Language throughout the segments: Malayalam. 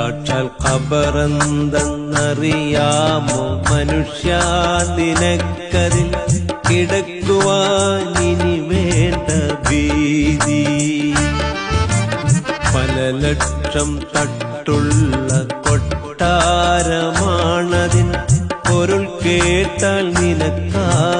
സാക്ഷാൽ ഖബറെന്തെന്നറിയാമോ മനുഷ്യ ഇനി വേണ്ട ഭീതി. പല ലക്ഷം തട്ടുള്ള കൊട്ടാരമാണതിൻ പൊരുൾ കേട്ടാൽ നിനക്കാകും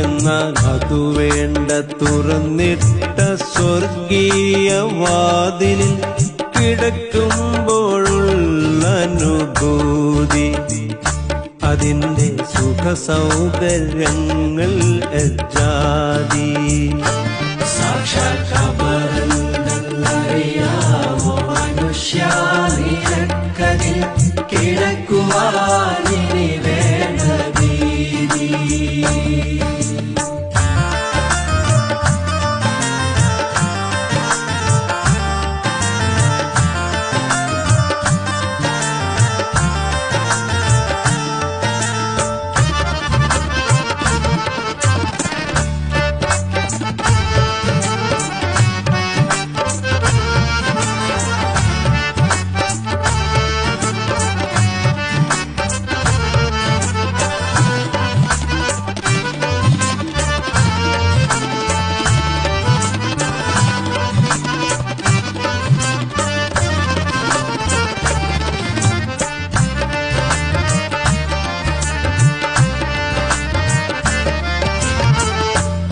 എന്നാൽ അതു വേണ്ട തുറന്നിട്ട സ്വർഗീയ വാതിലിൽ കിടക്കുമ്പോഴുള്ള അനുഭൂതി. അതിന്റെ സുഖ സൗകര്യങ്ങൾ ജാതി സാക്ഷാൽ ഖബറെന്തെന്നറിയാമോ മനുഷ്യ നിനക്കതിൽ കിടക്കുവാനിനി വേണ്ട ഭീതി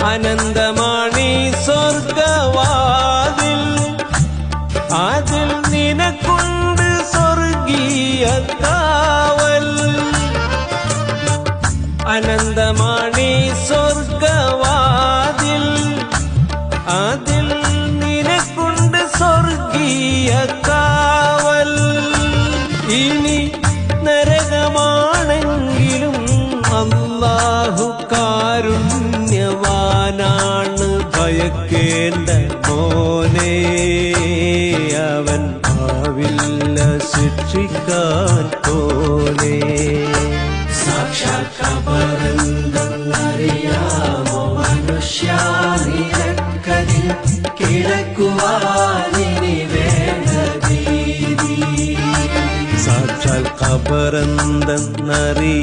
അനന്തമാണി സ്വർഗവാതിൽ അതിൽ നിനക്കുണ്ട് സ്വർഗീയ കാവൽ. അനന്തമാണി സ്വർഗവാതിൽ അതിൽ നിനക്കുണ്ട് സ്വർഗീയ കാവൽ. ഇനി നരകമാണെങ്കിലും അല്ലാഹു ഭയക്കേണ്ട മോനെ അവൻ ആവില്ല ശിക്ഷിക്കാൻ പോലെ സാക്ഷാൽ ഖബറെന്തെന്നറിയാമോ മനുഷ്യ നിനക്കതിൽ കിടക്കുവാനിനി വേണ്ട ഭീതി സാക്ഷാൽ ഖബറെന്തെന്നറിയ